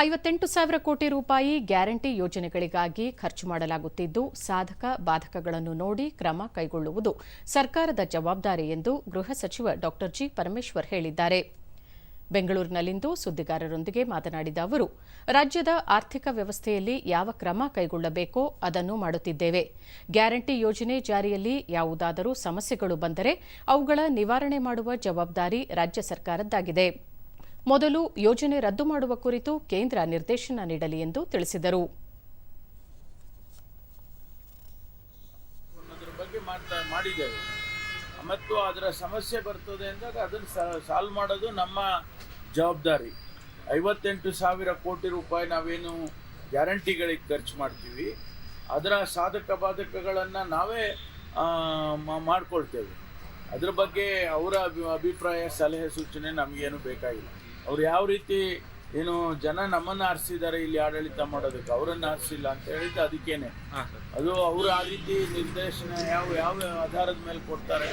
ಐವತ್ತೆಂಟು ಸಾವಿರ ಕೋಟಿ ರೂಪಾಯಿ ಗ್ಯಾರಂಟಿ ಯೋಜನೆಗಳಿಗಾಗಿ ಖರ್ಚು ಮಾಡಲಾಗುತ್ತಿದ್ದು, ಸಾಧಕ ಬಾಧಕಗಳನ್ನು ನೋಡಿ ಕ್ರಮ ಕೈಗೊಳ್ಳುವುದು ಸರ್ಕಾರದ ಜವಾಬ್ದಾರಿ ಎಂದು ಗೃಹ ಸಚಿವ ಡಾ ಜಿ ಪರಮೇಶ್ವರ್ ಹೇಳಿದ್ದಾರೆ. ಬೆಂಗಳೂರಿನಲ್ಲಿಂದು ಸುದ್ದಿಗಾರರೊಂದಿಗೆ ಮಾತನಾಡಿದ ಅವರು, ರಾಜ್ಯದ ಆರ್ಥಿಕ ವ್ಯವಸ್ಥೆಯಲ್ಲಿ ಯಾವ ಕ್ರಮ ಕೈಗೊಳ್ಳಬೇಕೋ ಅದನ್ನು ಮಾಡುತ್ತಿದ್ದೇವೆ. ಗ್ಯಾರಂಟಿ ಯೋಜನೆ ಜಾರಿಯಲ್ಲಿ ಯಾವುದಾದರೂ ಸಮಸ್ಯೆಗಳು ಬಂದರೆ ಅವುಗಳ ನಿವಾರಣೆ ಮಾಡುವ ಜವಾಬ್ದಾರಿ ರಾಜ್ಯ ಸರ್ಕಾರದ್ದಾಗಿದೆ. ಮೊದಲು ಯೋಜನೆ ರದ್ದು ಮಾಡುವ ಕುರಿತು ಕೇಂದ್ರ ನಿರ್ದೇಶನ ನೀಡಲಿ ಎಂದು ತಿಳಿಸಿದರು. ಮತ್ತು ಅದರ ಸಮಸ್ಯೆ ಬರ್ತದೆ ಅಂದಾಗ ಅದನ್ನು ಸಾಲ್ವ್ ಮಾಡೋದು ನಮ್ಮ ಜವಾಬ್ದಾರಿ. ಐವತ್ತೆಂಟು ಸಾವಿರ ಕೋಟಿ ರೂಪಾಯಿ ನಾವೇನು ಗ್ಯಾರಂಟಿಗಳಿಗೆ ಖರ್ಚು ಮಾಡ್ತೀವಿ. ಅದರ ಸಾಧಕ ಬಾಧಕಗಳನ್ನು ನಾವೇ ಮಾಡಿಕೊಳ್ತೇವೆ. ಅದ್ರ ಬಗ್ಗೆ ಅವರ ಅಭಿ- ಅಭಿಪ್ರಾಯ, ಸಲಹೆ, ಸೂಚನೆ ನಮಗೇನು ಬೇಕಾಗಿಲ್ಲ. ಅವ್ರು ಯಾವ ರೀತಿ ಏನು ಜನ ನಮ್ಮನ್ನು ಆರಿಸಿದ್ದಾರೆ ಇಲ್ಲಿ ಆಡಳಿತ ಮಾಡೋದಕ್ಕೆ ಅವರನ್ನು ಆರಿಸಿಲ್ಲ ಅಂತ ಹೇಳಿದ್ದು ಅದಕ್ಕೇನೆ. ಅದು ಅವರು ಆ ರೀತಿ ನಿರ್ದೇಶನ ಯಾವ ಯಾವ ಆಧಾರದ ಮೇಲೆ ಕೊಡ್ತಾರೆ?